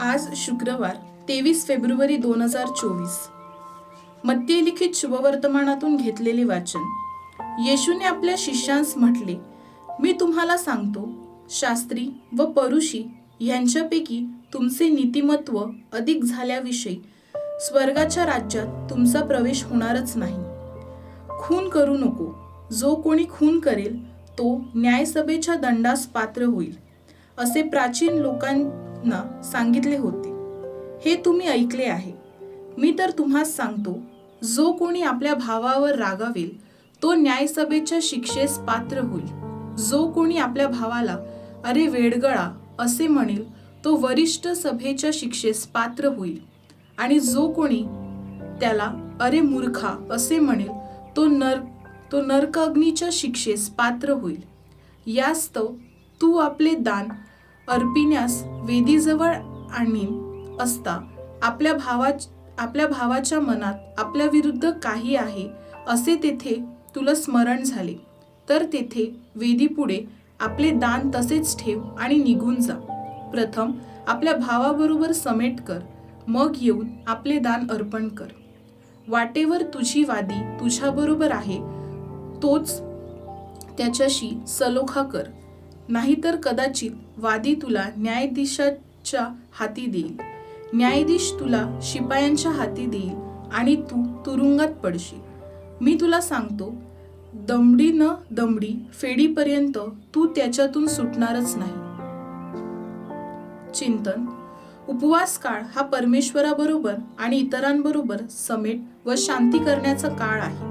आज शुक्रवार तेवीस फेब्रुवारी दोन हजार चोवीस. मध्यलिखित शुभवर्तमानातून घेतलेले वाचन. येशूने आपल्या शिष्यांस म्हटले मी तुम्हाला सांगतो शास्त्री व परुषी यांच्यापैकी तुमचे नीतिमत्व अधिक झाल्याविषयी स्वर्गाच्या राज्यात तुमचा प्रवेश होणारच नाही. खून करू नको. जो कोणी खून करेल तो न्यायसभेच्या दंडास पात्र होईल. असे प्राचीन लोकां लोकांना सांगितले होते. हे तुम्ही ऐकले आहे. मी तर तुम्हास सांगतो जो कोणी आपल्या भावावर रागावेल तो न्यायसभेच्या शिक्षेस पात्र होईल. जो कोणी आपल्या भावाला अरे वेडगळा असे म्हणेल तो वरिष्ठ सभेच्या शिक्षेस पात्र होईल. आणि जो कोणी त्याला अरे मूर्खा असे म्हणेल तो नर तो नरकाग्नीच्या शिक्षेस पात्र होईल. यास्तव तू आपले दान अर्पिण्यास वेदीजवळ आणि असता. आपल्या भावा आपल्या भावाच्या मनात आपल्या विरुद्ध काही आहे असे तेथे तुला स्मरण झाले. तर तेथे वेदीपुढे आपले दान तसेच ठेव आणि निघून जा. प्रथम आपल्या भावाबरोबर समेट कर मग येऊन आपले दान अर्पण कर. वाटेवर तुझी वादी तुझ्याबरोबर आहे तोच त्याच्याशी सलोखा कर. नाहीतर कदाचित वादी तुला न्यायाधीशाच्या हाती देईल. न्यायाधीश तुला शिपायांच्या हाती देईल आणि तू तुरुंगात पडशील. मी तुला सांगतो दमडी न दमडी फेडीपर्यंत तू त्याच्यातून सुटणारच नाही. चिंतन. उपवास काळ हा परमेश्वराबरोबर आणि इतरांबरोबर समेट व शांती करण्याचा काळ आहे.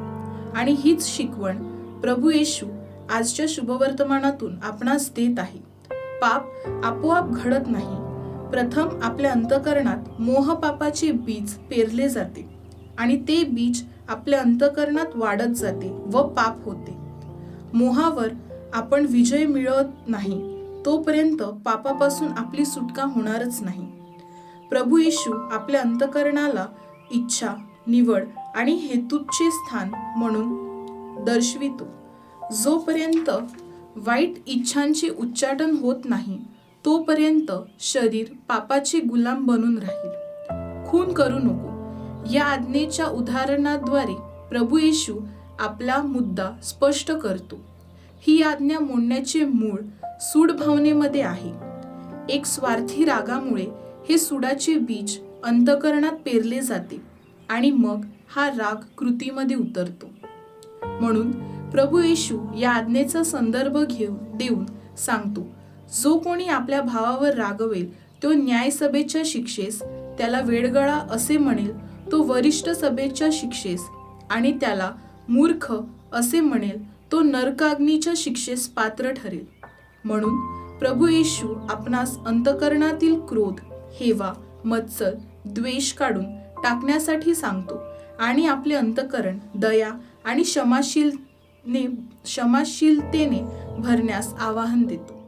आणि हीच शिकवण प्रभू येशू आजच्या शुभवर्तमानातून आपणास देत आहे. पाप आपोआप घडत नाही. प्रथम आपल्या अंतकरणात मोहपापाचे बीज पेरले जाते आणि ते बीज आपल्या अंतकरणात वाढत जाते व पाप होते. मोहावर आपण विजय मिळवत नाही तोपर्यंत पापापासून आपली सुटका होणारच नाही. प्रभू येशू आपल्या अंतकरणाला इच्छा निवड आणि हेतूचे स्थान म्हणून दर्शवितो. जोपर्यंत वाईट इच्छांचे उच्चाटन होत नाही तोपर्यंत शरीर पापाचे गुलाम बनून राहील. खून करू नको. या आज्ञेच्या उदाहरणाद्वारे प्रभू येशू आपला मुद्दा स्पष्ट करतो. ही आज्ञा मोडण्याचे मूळ सूड भावनेमध्ये आहे. एक स्वार्थी रागामुळे हे सुडाचे बीज अंतकरणात पेरले जाते आणि मग हा राग कृतीमध्ये उतरतो. म्हणून प्रभू येशू या आज्ञेचा संदर्भ घेऊन देऊन सांगतो जो कोणी आपल्या भावावर रागवेल तो न्यायसभेच्या शिक्षेस त्याला वेडगळा असे म्हणेल तो वरिष्ठ सभेच्या शिक्षेस आणि त्याला मूर्ख असे म्हणेल तो नरकाग्नीच्या शिक्षेस पात्र ठरेल. म्हणून प्रभू येशू आपणास अंतकरणातील क्रोध हेवा मत्सर द्वेष काढून टाकण्यासाठी सांगतो आणि आपले अंतकरण दया आणि क्षमाशील ने क्षमाशीलतेने भरण्यास आवाहन देतो.